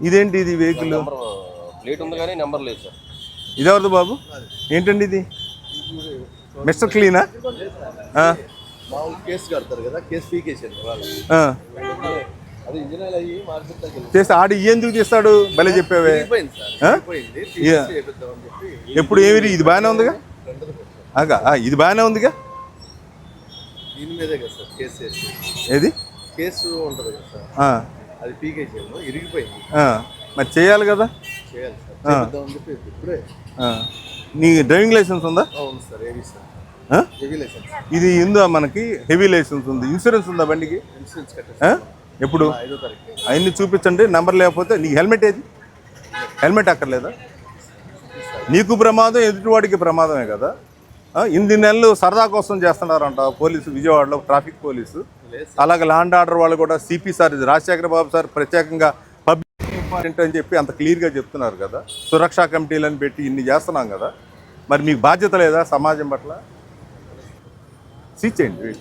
ఇదేంటి ఇది vehicle number plate ఉంది కానీ నెంబర్ లేదు సార్. ఇదెవరిది బాబు? ఏంటండి ఇది? మిస్టర్ క్లీనా? కేసు కడతారు కదా కేసు పీకేసారు చేస్తే ఆడు ఎందుకు తీస్తాడు భలే చెప్పావే. ఎప్పుడు ఏమి ఇది బాగానే ఉందిగా? ఆ, ఇది బాగానే ఉందిగా? దీని మీదే కదా సార్ కేసు వేసి ఏది? కేసు ఉంటుంది కదా సార్. ఆ, అది పీకేసాము ఇరిగిపోయింది. మరి చేయాలి కదా? చేయాలి సార్. ఇప్పుడే. నీ డ్రైవింగ్ లైసెన్స్ ఉందా? అవును సార్ ఏవి సార్? ఏవి లైసెన్స్. ఇది ఉందా మనకి? హెవీ లైసెన్స్ ఉంది. ఇన్సూరెన్స్ ఉందా బండికి? ఇన్సూరెన్స్ ఎప్పుడు? ఐదో తారీఖు. అవన్నీ చూపించండి. నంబర్ లేకపోతే నీకు హెల్మెట్ ఏది? హెల్మెట్ అక్కర్లేదా? నీకు ప్రమాదం ఎదుటివాడికి ప్రమాదమే కదా? ఇన్ని నెలలు సరదా కోసం చేస్తున్నారంట పోలీసు విజయవాడలో ట్రాఫిక్ పోలీసు. అలాగే లాండ్ ఆర్డర్ వాళ్ళు కూడా CP sir Rajasekhara Babu sir ప్రత్యేకంగా పబ్లిక్ ఇంపార్టెంట్ అని చెప్పి అంత క్లియర్గా చెప్తున్నారు కదా. సురక్షా కమిటీలను పెట్టి ఇన్ని చేస్తున్నాం కదా. మరి మీకు బాధ్యత లేదా సమాజం పట్ల? సీచేయండి